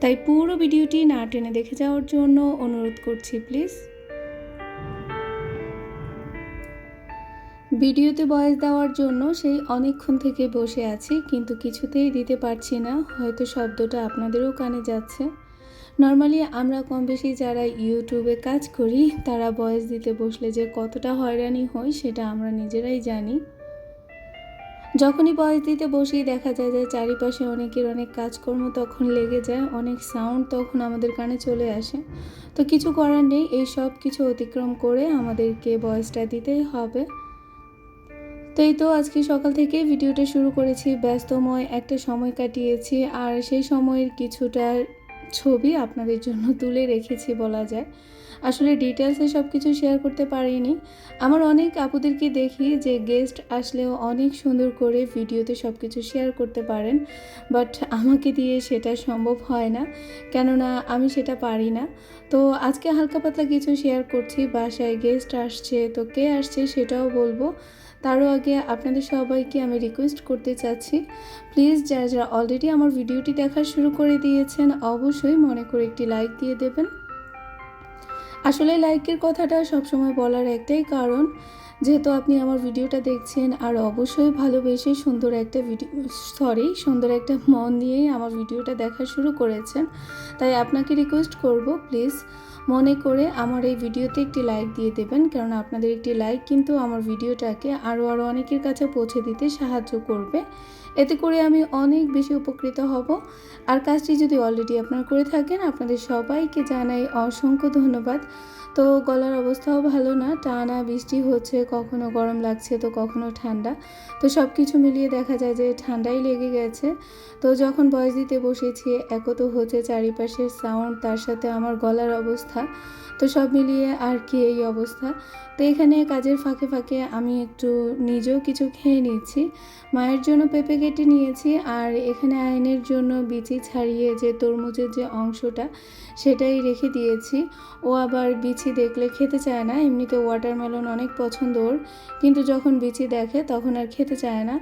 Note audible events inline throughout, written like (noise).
তাই পুরো ভিডিওটি না টেনে দেখে যাওয়ার জন্য অনুরোধ করছি, প্লিজ। ভিডিওতে বয়স দেওয়ার জন্য সেই অনেকক্ষণ থেকে বসে আছি, কিন্তু কিছুতেই দিতে পারছি না। হয়তো শব্দটা আপনাদেরও কানে যাচ্ছে। নর্মালি আমরা কম বেশি যারা ইউটিউবে কাজ করি, তারা বয়স দিতে বসলে যে কতটা হয়রানি হয়, সেটা আমরা নিজেরাই জানি। যখনই বয়স দিতে বসি দেখা যায় যে চারিপাশে অনেকের অনেক কাজকর্ম তখন লেগে যায়, অনেক সাউন্ড তখন আমাদের কানে চলে আসে। তো কিছু করার নেই, এই সব কিছু অতিক্রম করে আমাদেরকে বয়সটা দিতেই হবে। তো এই তো আজকে সকাল থেকে ভিডিওটা শুরু করেছি, ব্যস্তময় একটা সময় কাটিয়েছি আর সেই সময়ের কিছুটা ছবি আপনাদের জন্য তুলে রেখেছি বলা যায়। আসলে ডিটেলসে সব কিছু শেয়ার করতে পারিনি। আমার অনেক আপুদেরকে দেখি যে গেস্ট আসলেও অনেক সুন্দর করে ভিডিওতে সব কিছু শেয়ার করতে পারেন বাট আমাকে দিয়ে সেটা সম্ভব হয় না, কেননা আমি সেটা পারি না। তো আজকে হালকা পাতলা কিছু শেয়ার করছি, বাসায় গেস্ট আসছে, তো কে আসছে সেটাও বলব। তারও আগে আপনাদের সবাইকে আমি রিকোয়েস্ট করতে চাচ্ছি প্লিজ যারা যারা অলরেডি আমার ভিডিওটি দেখা শুরু করে দিয়েছেন, অবশ্যই মনে করে একটি লাইক দিয়ে দেবেন। আসলে লাইকের কথাটা সবসময় বলার একটাই কারণ, যেহেতু আপনি আমার ভিডিওটা দেখছেন, আর অবশ্যই ভালোবেসে সুন্দর একটা ভিডিও সরি সুন্দর একটা মন নিয়েই আমার ভিডিওটা দেখা শুরু করেছেন, তাই আপনাকে রিকোয়েস্ট করব প্লিজ মনে করে আমার এই ভিডিওতে একটি লাইক দিয়ে দেবেন, কারণ আপনাদের একটি লাইক কিন্তু আমার ভিডিওটাকে আরও আরও অনেকের কাছে পৌঁছে দিতে সাহায্য করবে। এতে করে আমি অনেক বেশি উপকৃত হব। আর কাজটি যদি অলরেডি আপনারা করে থাকেন, আপনাদের সবাইকে জানাই অসংখ্য ধন্যবাদ। তো গলার অবস্থাও ভালো না, টানা বৃষ্টি হচ্ছে, কখনো গরম লাগছে, তো কখনো ঠান্ডা। তো সব কিছু মিলিয়ে দেখা যায় যে ঠান্ডাই লেগে গেছে। তো যখন বয়স দিতে বসেছি একও তো হচ্ছে চারিপাশের সাউন্ড তার সাথে আমার গলার অবস্থা। তো সব মিলিয়ে আর কি এই অবস্থা? তো এখানে কাজের ফাঁকে ফাঁকে আমি একটু নিজেও কিছু খেয়ে নিচ্ছি। মায়ের জন্য পেঁপে কেটে নিয়েছি আর এখানে আইনের জন্য বিচি ছাড়িয়ে যে তরমুজের যে অংশটা সেটাই রেখে দিয়েছি। ও আবার বিচি দেখলে খেতে চায় না, এমনিতে ওয়াটারমেলন অনেক পছন্দ ওর, কিন্তু যখন বিচি দেখে তখন আর খেতে চায় না।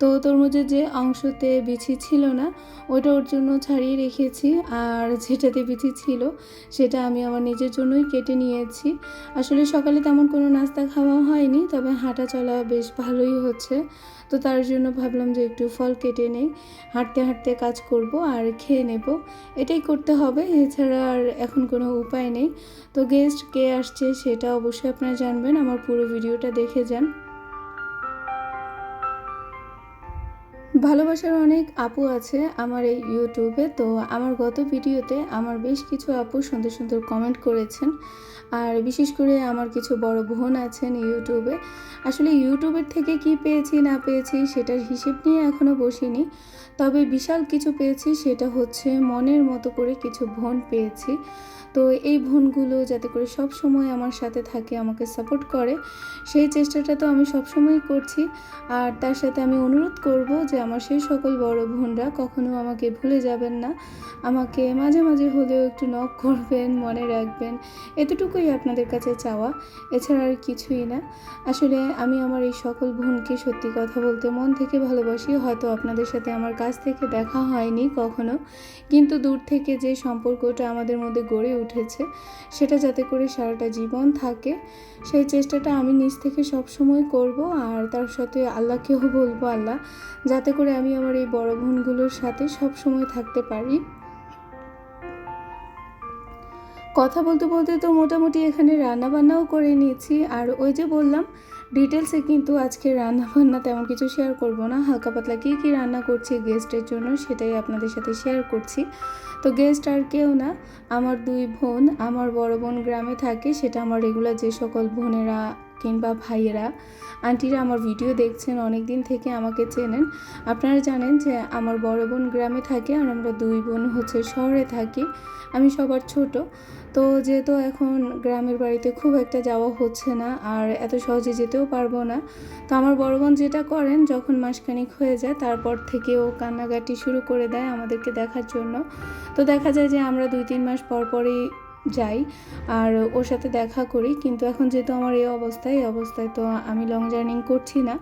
তো তরমুজের যে অংশতে বিচি ছিল না ওটা ওর জন্য ছাড়িয়ে রেখেছি আর যেটাতে বিচি ছিল সেটা আমি আমার নিজের জন্যই কেটে নিয়েছি। আসলে সকালে তেমন কোনো নাস্তা খাওয়া হয়নি, তবে হাঁটা চলা বেশ ভালোই হচ্ছে। তো তার জন্য ভাবলাম যে একটু ফল কেটে নেই, হাঁটতে হাঁটতে কাজ করব আর খেয়ে নেব। এটাই করতে হবে, এছাড়া আর এখন কোনো উপায় নেই। তো গেস্ট কে আসছে সেটা অবশ্যই আপনারা জানবেন, আমার পুরো ভিডিওটা দেখে যান। ভালোবাসার অনেক আপু আছে আমার এই ইউটিউবে, তো আমার গত ভিডিওতে আমার বেশ কিছু আপু সুন্দর সুন্দর কমেন্ট করেছেন। আর বিশেষ করে আমার কিছু বড় বোন আছেন ইউটিউবে। আসলে ইউটিউবের থেকে কি পেয়েছি, না পেয়েছি সেটার হিসেব নিয়ে এখনও বসিনি। তবে বিশাল কিছু পেয়েছি, সেটা হচ্ছে মনের মতো করে কিছু বোন পেয়েছি। তো এই বোনগুলো যাতে করে সব সময় আমার সাথে থাকে, আমাকে সাপোর্ট করে, সেই চেষ্টাটা তো আমি সবসময়ই করছি। আর তার সাথে আমি অনুরোধ করব যে আমার সেই সকল বড় বোনরা কখনো আমাকে ভুলে যাবেন না। আমাকে মাঝে মাঝে হলেও একটু নক করবেন, মনে রাখবেন। এতটুকুই আপনাদের কাছে চাওয়া, এছাড়া আর কিছুই না। আসলে আমি আমার এই সকল বোনকে সত্যি কথা বলতে মন থেকে ভালোবাসি, হয়তো আপনাদের সাথে আমার কাছ থেকে দেখা হয়নি কখনো। কিন্তু দূর থেকে যে সম্পর্কটা আমাদের মধ্যে গড়ে উঠেছে। সেটা যাতে করে সারাটা জীবন থাকে। সেই চেষ্টাটা আমি নিজ থেকে সব সময় করব আর তার সাথে আল্লাহকেও বলব, আল্লাহ, যাতে করে আমি আমার এই বড় বোনগুলোর সাথে সব সময় থাকতে পারি। কথা বলতে বলতে তো মোটামুটি এখানে রান্না বান্নাও করে নিয়েছি। আর ওই যে বললাম ডিটেলসে কিন্তু আজকে রান্না বান্না তেমন কিছু শেয়ার করব না। হালকা পাতলা কী কী রান্না করছি গেস্টের জন্য সেটাই আপনাদের সাথে শেয়ার করছি। তো গেস্ট আর কেউ না, আমার দুই বোন, আমার বড় বোন গ্রামে থাকে, সেটা আমার রেগুলার যে সকল বোনেরা কিংবা ভাইয়েরা, আন্টিরা আমার ভিডিও দেখছেন অনেক দিন থেকে আমাকে চেনেন। আপনারা জানেন যে আমার বড় বোন গ্রামে থাকে আর আমরা দুই বোন হচ্ছে শহরে থাকি। আমি সবার ছোট। তো যেহেতু এখন গ্রামের বাড়িতে খুব একটা যাওয়া হচ্ছে না আর এত সহজে যেতেও পারব না, তো আমার বড় বোন যেটা করেন, যখন মাসখানিক হয়ে যায় তারপর থেকে ও কান্নাকাটি শুরু করে দেয় আমাদেরকে দেখার জন্য। তো দেখা যায় যে আমরা দুই তিন মাস পর পরই যাই, আর ওর সাথে দেখা করি। কিন্তু এখন যেহেতু আমার এই অবস্থায় এই অবস্থায় তো আমি লং জার্নিং করছি না।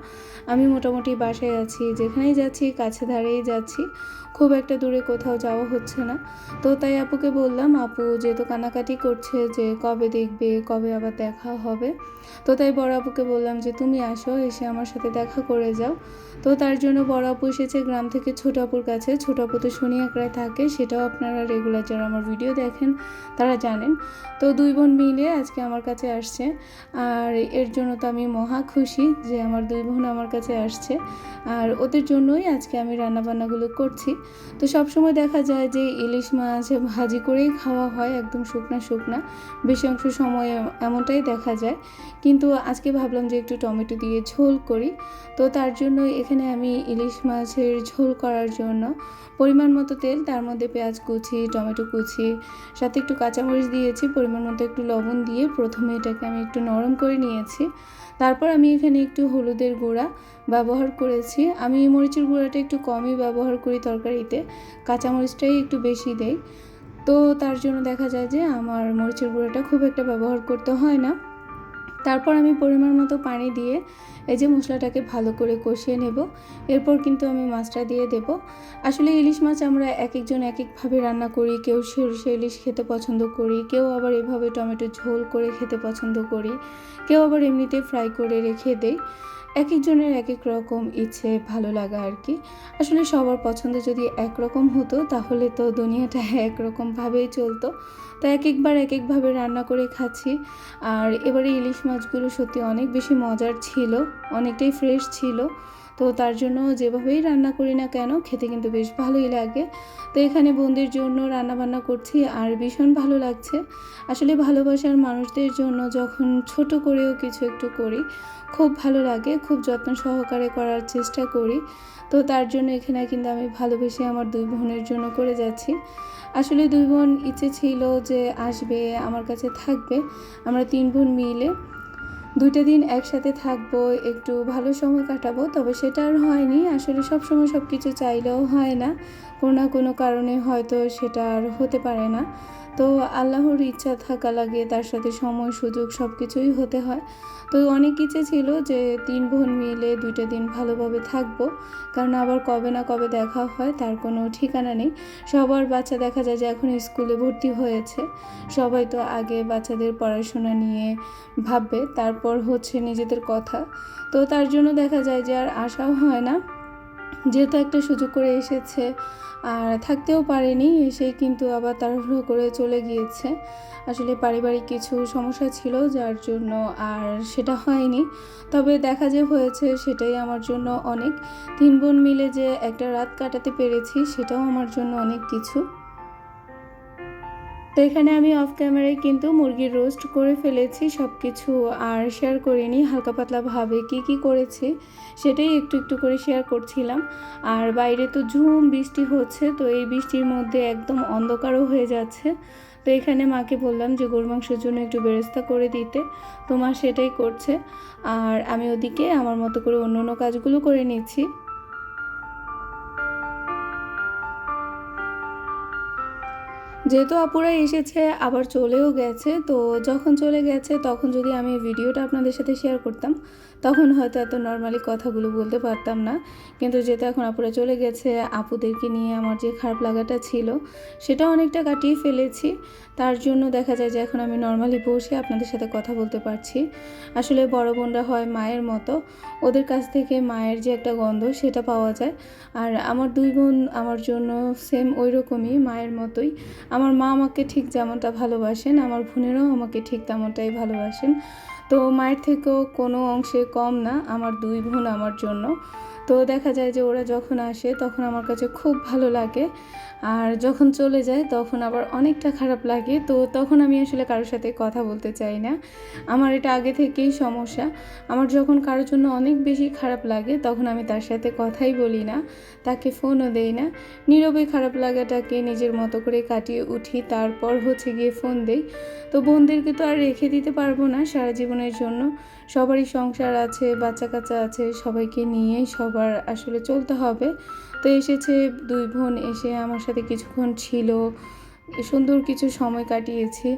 আমি মোটামুটি বাসায় আছি, যেখানেই যাচ্ছি, কাছে ধারেই যাচ্ছি। খুব একটা দূরে কোথাও যাওয়া হচ্ছে না। তো তাই আপুকে বললাম, আপু যেহেতু কানাকাটি করছে যে কবে দেখবে, কবে আবার দেখা হবে? তো তাই বড় আপুকে বললাম যে, তুমি আসো, এসে আমার সাথে দেখা করে যাও। তো তার জন্য বড় আপু এসেছে গ্রাম থেকে ছোট আপুর কাছে। ছোট আপু তো শনি একরায় থাকে, সেটাও আপনারা রেগুলার যারা আমার ভিডিও দেখেন, তারা জানেন। তো দুই বোন মিলে আজকে আমার কাছে আসছে। আর এর জন্য তো আমি মহা খুশি যে আমার দুই বোন আমার কাছে আসছে। আর ওদের জন্যই আজকে আমি রান্নাবান্নাগুলো করছি। তো সবসময় দেখা যায় যে ইলিশ মাছ ভাজি করেই খাওয়া হয়, একদম শুকনা শুকনা। বেশি অংশ সময় এমনটাই দেখা যায়। কিন্তু আজকে ভাবলাম যে একটু টমেটো দিয়ে ঝোল করি। তো তার জন্য এখানে আমি ইলিশ মাছের ঝোল করার জন্য পরিমাণ মতো তেল, তার মধ্যে পেঁয়াজ কুচি, টমেটো কুচি, সাথে একটু কাঁচামরিচ দিয়েছি, পরিমাণ মতো একটু লবণ দিয়ে প্রথমে এটাকে আমি একটু নরম করে নিয়েছি। তারপর আমি এখানে একটু হলুদের গুঁড়া ব্যবহার করেছি। আমি মরিচের গুঁড়াটা একটু কমই ব্যবহার করি তরকারিতে। কাঁচামরিচটাই একটু বেশি দেই। তো তার জন্য দেখা যায় যে আমার মরিচের গুঁড়াটা খুব একটা ব্যবহার করতে হয় না। তারপর আমি পরিমাণ মতো পানি দিয়ে এই যে মশলাটাকে ভালো করে কষিয়ে নেব। এরপর কিন্তু আমি মাছটা দিয়ে দেব। আসলে ইলিশ মাছ আমরা এক একজন এক একভাবে রান্না করি। কেউ সরষে ইলিশ খেতে পছন্দ করি, কেউ আবার এভাবে টমেটো ঝোল করে খেতে পছন্দ করি, কেউ আবার এমনিতে ফ্রাই করে রেখে দেই। এক একজনের এক এক রকম ইচ্ছে, ভালো লাগা আর কি। আসলে সবার পছন্দ যদি একরকম হতো, তাহলে তো দুনিয়াটা (laughs) একরকমভাবেই চলতো। তো এক একবার এক একভাবে রান্না করে খাচ্ছি। আর এবারে ইলিশ মাছগুলো সত্যি অনেক বেশি মজার ছিল, অনেকটাই ফ্রেশ ছিল। তো তার জন্য যেভাবেই রান্না করি না কেন, খেতে কিন্তু বেশ ভালোই লাগে। তো এখানে বোনদের জন্য রান্না বান্না করছি আর ভীষণ ভালো লাগছে। আসলে ভালোবাসার মানুষদের জন্য যখন ছোট করেও কিছু একটু করি খুব ভালো লাগে, খুব যত্ন সহকারে করার চেষ্টা করি। তো তার জন্য এখানে কিন্তু আমি ভালোবেসে আমার দুই বোনের জন্য করে যাচ্ছি। আসলে দুই বোন ইচ্ছে ছিল যে আসবে, আমার কাছে থাকবে। আমরা তিন বোন মিলে দুইটা দিন একসাথে থাকব, একটু ভালো সময় কাটাবো, তবে সেটা আর হয়নি। আসলে সব সময় সব কিছু চাইলেও হয় না। কোনো না কোনো কারণে হয়তো সেটা আর হতে পারে না। তো আল্লাহর ইচ্ছা থাকা লাগে, তার সাথে সময়, সুযোগ সব কিছুই হতে হয়। তো অনেক ইচ্ছে ছিল যে তিন বোন মিলে দুইটা দিন ভালোভাবে থাকব। কারণ আবার কবে না কবে দেখা হয়, তার কোনো ঠিকানা নেই। সবার বাচ্চা দেখা যায় যে এখন স্কুলে ভর্তি হয়েছে। সবাই তো আগে বাচ্চাদের পড়াশোনা নিয়ে ভাববে, তারপর হচ্ছে নিজেদের কথা। তো তার জন্য দেখা যায় যে আর আশাও হয় না। যেহেতু একটা সুযোগ করে এসেছে, আর থাকতেও পারেনি এসে কিন্তু আবার তাড়াহুড়ো করে চলে গিয়েছে। আসলে পারিবারিক কিছু সমস্যা ছিল যার জন্য আর সেটা হয়নি। তবে দেখা যে হয়েছে সেটাই আমার জন্য অনেক। তিন বোন মিলে যে একটা রাত কাটাতে পেরেছি, সেটাও আমার জন্য অনেক কিছু। তো এখানে আমি অফ ক্যামেরায় কিন্তু মুরগির রোস্ট করে ফেলেছি সব কিছু আর শেয়ার করিনি, হালকা পাতলাভাবে কি কি করেছি সেটাই একটু একটু করে শেয়ার করছিলাম। আর বাইরে তো ঝুম বৃষ্টি হচ্ছে, তো এই বৃষ্টির মধ্যে একদম অন্ধকারও হয়ে যাচ্ছে। তো এখানে মাকে বললাম যে গরু মাংসের জন্য একটু বেরেস্তা করে দিতে, তো মা সেটাই করছে। আর আমি ওদিকে আমার মতো করে অন্য অন্য কাজগুলো করে নিচ্ছি। যেহেতু আপুরা এসেছে, আবার চলেও গেছে, তো যখন চলে গেছে, তখন যদি আমি ভিডিওটা আপনাদের সাথে শেয়ার করতাম তখন হয়তো এত নর্মালি কথাগুলো বলতে পারতাম না। কিন্তু যেহেতু এখন আপুরা চলে গেছে, আপুদেরকে নিয়ে আমার যে খারাপ লাগাটা ছিল, সেটা অনেকটা কাটিয়ে ফেলেছি। তার জন্য দেখা যায় যে এখন আমি নর্মালি বসে আপনাদের সাথে কথা বলতে পারছি। আসলে বড় বোনরা হয় মায়ের মতো। ওদের কাছ থেকে মায়ের যে একটা গন্ধ, সেটা পাওয়া যায়। আর আমার দুই বোন আমার জন্য সেম ওই রকমই মায়ের মতোই। আমার মা আমাকে ঠিক যেমনটা ভালোবাসেন, আমার বোনেরাও আমাকে ঠিক তেমনটাই ভালোবাসেন। তো মায়ের থেকেও কোনো অংশে কম না, আমার দুই বোন আমার জন্য। তো দেখা যায় যে ওরা যখন আসে তখন আমার কাছে খুব ভালো লাগে। আর যখন চলে যায় তখন আবার অনেকটা খারাপ লাগে। তো তখন আমি আসলে কারোর সাথে কথা বলতে চাই না। আমার এটা আগে থেকেই সমস্যা। আমার যখন কারোর জন্য অনেক বেশি খারাপ লাগে তখন আমি তার সাথে কথাই বলি না। তাকে ফোনও দেই না। নীরবে খারাপ লাগাটাকে নিজের মতো করে কাটিয়ে উঠি। তারপর হচ্ছে গিয়ে ফোন দেই। তো বোনদেরকে তো আর রেখে দিতে পারব না। সারা জীবনের জন্য। সবারই সংসার আছে বাচ্চা কাচ্চা আছে, সবাইকে নিয়ে সবার আসলে চলতে হবে। তো এসেছে দুই বোন এসে আমার সাথে কিছুক্ষণ ছিল, সুন্দর কিছু সময় কাটিয়েছি।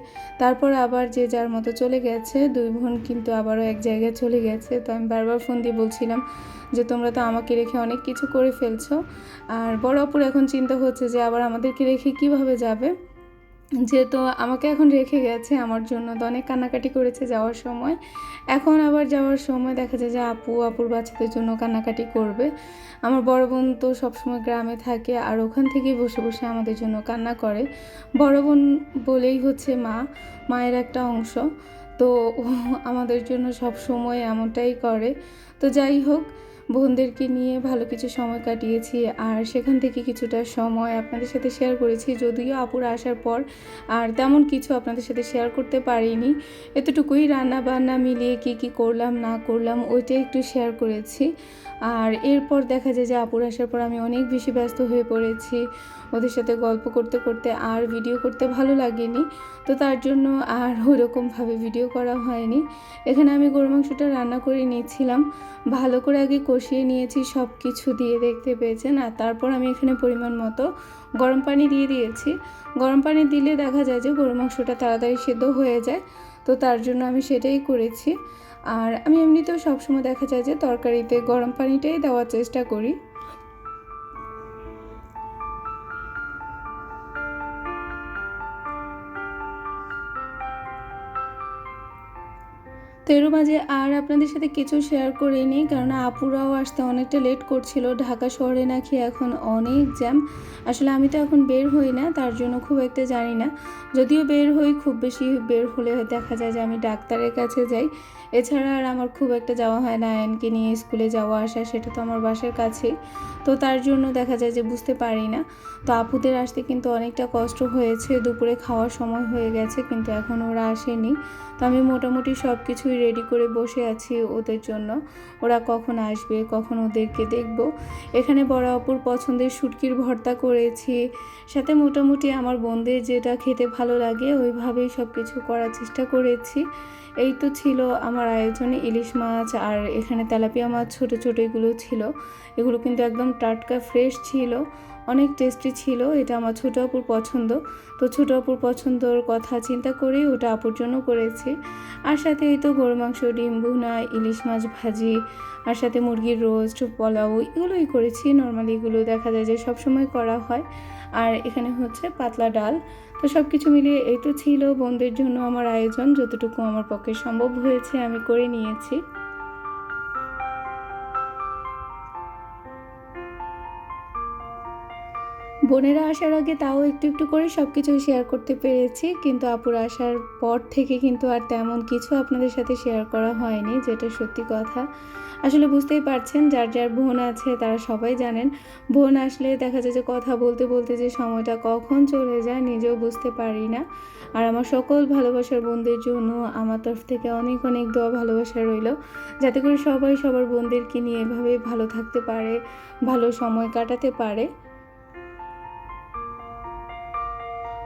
তারপর আবার যে যার মতো চলে গেছে, দুই বোন কিন্তু আবারও এক জায়গায় চলে গেছে। তো আমি বারবার ফোন দিয়ে বলছিলাম যে, তোমরা তো আমাকে রেখে অনেক কিছু করে ফেলছো। আর বড় অপুর এখন চিন্তা হচ্ছে যে, আবার আমাদেরকে রেখে কীভাবে যাবে? যেহেতু আমাকে এখন রেখে গেছে, আমার জন্য তো অনেক কান্নাকাটি করেছে যাওয়ার সময়। এখন আবার যাওয়ার সময় দেখা যায় যে আপু, আপুর বাচ্চাদের জন্য কান্নাকাটি করবে। আমার বড় বোন তো সবসময় গ্রামে থাকে আর ওখান থেকেই বসে বসে আমাদের জন্য কান্না করে। বড় বোন বলেই হচ্ছে মা, মায়ের একটা অংশ। তো আমাদের জন্য সব সময় এমনটাই করে। তো যাই হোক বোনদেরকে নিয়ে ভালো কিছু সময় কাটিয়েছি আর সেখান থেকে কিছুটা সময় আপনাদের সাথে শেয়ার করেছি। যদিও আপুর আসার পর আর তেমন কিছু আপনাদের সাথে শেয়ার করতে পারিনি। এতটুকুই রান্না বান্না মিলিয়ে কি কি করলাম, না করলাম ওইটাই একটু শেয়ার করেছি। আর এরপর দেখা যায় যে আপুর আসার পর আমি অনেক বেশি ব্যস্ত হয়ে পড়েছি। ওদের সাথে গল্প করতে করতে আর ভিডিও করতে ভালো লাগেনি। তো তার জন্য আর ওরকমভাবে ভিডিও করা হয়নি। এখানে আমি গরু মাংসটা রান্না করে নিয়েছিলাম। ভালো করে আগে কষিয়ে নিয়েছি সব কিছু দিয়ে দেখতে পেয়েছেন। আর তারপর আমি এখানে পরিমাণ মতো গরম পানি দিয়ে দিয়েছি। গরম পানি দিলে দেখা যায় যে গরু মাংসটা তাড়াতাড়ি সেদ্ধ হয়ে যায়। তো তার জন্য আমি সেটাই করেছি। আর আমি এমনিতেও সবসময় দেখা যায় যে তরকারিতে গরম পানিটাই দেওয়ার চেষ্টা করি। তো এরও মাঝে আর আপনাদের সাথে কিছু শেয়ার করিনি কারণ আপুরাও আসতে অনেকটা লেট করছিল। ঢাকা শহরে নাকি এখন অনেক জ্যাম আসলে আমি তো এখন বের হই না, তার জন্য খুব একটা জানি না। যদিও বের হই, খুব বেশি বের হলে দেখা যায় যে আমি ডাক্তারের কাছে যাই। এছাড়া আর আমার খুব একটা যাওয়া হয় না আয়নকে নিয়ে স্কুলে যাওয়া আসা, সেটা তো আমার বাসার কাছেই। তো তার জন্য দেখা যায় যে বুঝতে পারি না। তো আপুদের আসতে কিন্তু অনেকটা কষ্ট হয়েছে, দুপুরে খাওয়ার সময় হয়ে গেছে, কিন্তু এখন ওরা আসেনি। তো আমি মোটামুটি সব কিছুই রেডি করে বসে আছি ওদের জন্য। ওরা কখন আসবে, কখন ওদেরকে দেখব। এখানে বড় অপুর পছন্দের শুটকির ভর্তা করেছি। সাথে মোটামুটি আমার বোনদের যেটা খেতে ভালো লাগে, ওইভাবেই সব কিছু করার চেষ্টা করেছি। এই তো ছিল আমার আয়োজনে ইলিশ মাছ আর এখানে তেলাপিয়া মাছ ছোটো ছোটো এগুলো ছিল। এগুলো কিন্তু একদম টাটকা ফ্রেশ ছিল, অনেক টেস্টি ছিল। এটা আমার ছোটো আপুর পছন্দ। তো ছোটো আপুর পছন্দর কথা চিন্তা করেই ওটা আপুর জন্য করেছি। আর সাথে এই তো গরু মাংস, ডিম, ভুনা, ইলিশ মাছ ভাজি, আর সাথে মুরগির রোস্ট, পোলাও এগুলোই করেছি। নর্মালি এগুলো দেখা যায় যে সবসময় করা হয়। আর এখানে হচ্ছে পাতলা ডাল। তো সব কিছু মিলিয়ে এই তো ছিল। বোনদের জন্য আমার আয়োজন। যতটুকু আমার পক্ষে সম্ভব হয়েছে আমি করে নিয়েছি। বোনেরা আসার আগে তাও একটু একটু করে সব কিছু শেয়ার করতে পেরেছি। কিন্তু আপুর আসার পর থেকে কিন্তু আর তেমন কিছু আপনাদের সাথে শেয়ার করা হয়নি, যেটা সত্যি কথা। আসলে বুঝতেই পারছেন, যার যার বোন আছে তারা সবাই জানেন। বোন আসলে দেখা যায় যে কথা বলতে বলতে যে সময়টা কখন চলে যায় নিজেও বুঝতে পারি না। আর আমার সকল ভালোবাসার বোনদের জন্য আমার তরফ থেকে অনেক অনেক দোয়া ভালোবাসা রইল, যাতে করে সবাই সবার বোনদেরকে নিয়ে এভাবে ভালো থাকতে পারে, ভালো সময় কাটাতে পারে।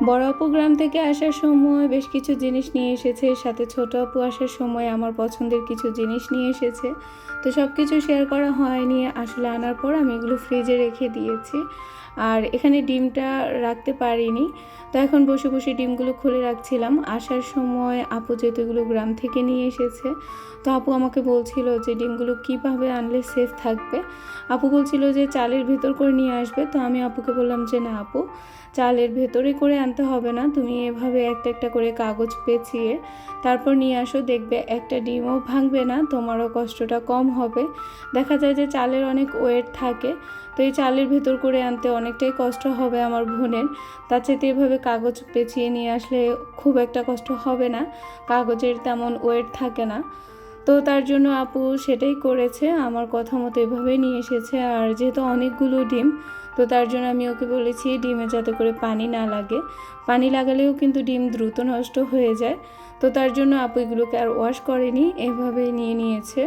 বড় আপু গ্রাম থেকে আসার সময় বেশ কিছু জিনিস নিয়ে এসেছে, সাথে ছোট আপু আসার সময় আমার পছন্দের কিছু জিনিস নিয়ে এসেছে। তো সব কিছু শেয়ার করা হয়নি, আসলে আনার পর আমি এগুলো ফ্রিজে রেখে দিয়েছি। আর এখানে ডিমটা রাখতে পারিনি, তো এখন বসে বসে ডিমগুলো খুলে রাখছিলাম। আসার সময় আপু যেহেতু এগুলো গ্রাম থেকে নিয়ে এসেছে তো আপু আমাকে বলছিল যে ডিমগুলো কীভাবে আনলে সেফ থাকবে? আপু বলছিল যে চালের ভেতর করে নিয়ে আসবে। তো আমি আপুকে বললাম যে না আপু, চালের ভেতরে করে আনতে হবে না। তুমি এভাবে একটা একটা করে কাগজ পেঁচিয়ে তারপর নিয়ে আসো। দেখবে একটা ডিমও ভাঙবে না, তোমারও কষ্টটা কম হবে। দেখা যায় যে চালের অনেক ওয়েট থাকে, তো এই চালের ভেতর করে আনতে অনেকটাই কষ্ট হবে আমার বোনের। তার চাইতে এভাবে কাগজ পেঁচিয়ে নিয়ে আসলে খুব একটা কষ্ট হবে না। কাগজের তেমন ওয়েট থাকে না। তো তার জন্য আপু সেটাই করেছে, আমার কথা মতো এভাবেই নিয়ে এসেছে। আর যেহেতু অনেকগুলো ডিম, তো তার জন্য আমি ওকে বলেছি ডিমে যাতে করে পানি না লাগে। পানি লাগালেও কিন্তু ডিম দ্রুত নষ্ট হয়ে যায়। তো তার জন্য আপু এগুলোকে আর ওয়াশ করেনি, এভাবেই নিয়ে নিয়েছে।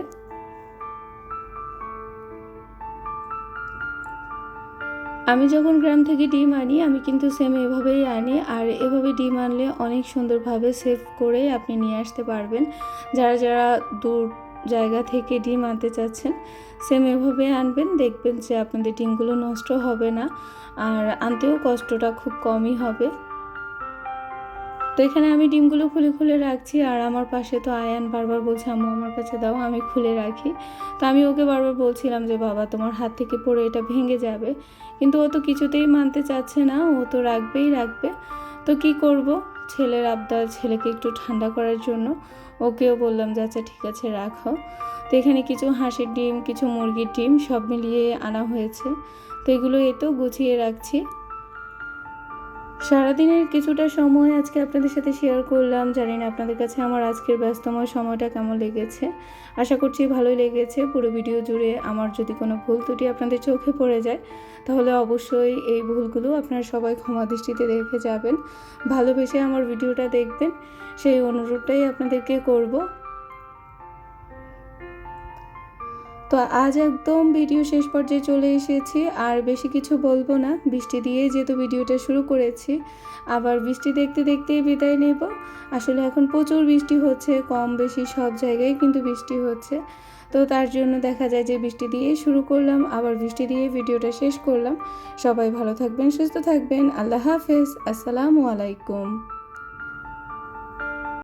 আমি যখন গ্রাম থেকে ডিম আনি, আমি কিন্তু সেম এভাবেই আনি। আর এভাবে ডিম আনলে অনেক সুন্দরভাবে সেভ করে আপনি নিয়ে আসতে পারবেন। যারা যারা দূর জায়গা থেকে ডিম আনতে চাচ্ছেন সেম এভাবে আনবেন। দেখবেন যে আপনাদের ডিমগুলো নষ্ট হবে না। আর আনতেও কষ্টটা খুব কমই হবে। তো এখানে আমি ডিমগুলো খুলে খুলে রাখছি আর আমার পাশে তো আয়ান বারবার বলছে, আম্মু, আমার কাছে দাও, আমি খুলে রাখি। তো আমি ওকে বারবার বলছিলাম যে, বাবা, তোমার হাত থেকে পড়ে এটা ভেঙে যাবে। কিন্তু ও তো কিছুতেই মানতে চাচ্ছে না, ও তো রাখবেই রাখবে। তো কি করব? ছেলের আবদার ছেলেকে একটু ঠান্ডা করার জন্য ওকেও বললাম যে আচ্ছা ঠিক আছে, রাখো। তো এখানে কিছু হাঁসের ডিম, কিছু মুরগির ডিম সব মিলিয়ে আনা হয়েছে। তো এগুলো এ তো গুছিয়ে রাখছি। সারাদিনের কিছুটা সময় আজকে আপনাদের সাথে শেয়ার করলাম। জানি না আপনাদের কাছে আমার আজকের ব্যস্তময় সময়টা কেমন লেগেছে। আশা করছি ভালোই লেগেছে। পুরো ভিডিও জুড়ে আমার যদি কোনো ভুল ত্রুটি আপনাদের চোখে পড়ে যায়, তাহলে অবশ্যই এই ভুলগুলো আপনারা সবাই ক্ষমা দৃষ্টিতে দেখে যাবেন। ভালোবেসে আমার ভিডিওটা দেখবেন। সেই অনুরোধটাই আপনাদেরকে করব। তো আজ একদম ভিডিও শেষ পর্যায়ে চলে এসেছি। আর বেশি কিছু বলব না। বৃষ্টি দিয়েই যেহেতু ভিডিওটা শুরু করেছি, আবার বৃষ্টি দেখতে দেখতেই বিদায় নেব। আসলে এখন প্রচুর বৃষ্টি হচ্ছে, কম বেশি সব জায়গায় কিন্তু বৃষ্টি হচ্ছে। তো তার জন্য দেখা যায় যে বৃষ্টি দিয়েই শুরু করলাম, আবার বৃষ্টি দিয়ে ভিডিওটা শেষ করলাম। সবাই ভালো থাকবেন, সুস্থ থাকবেন। আল্লাহ হাফেজ। আসসালামু আলাইকুম।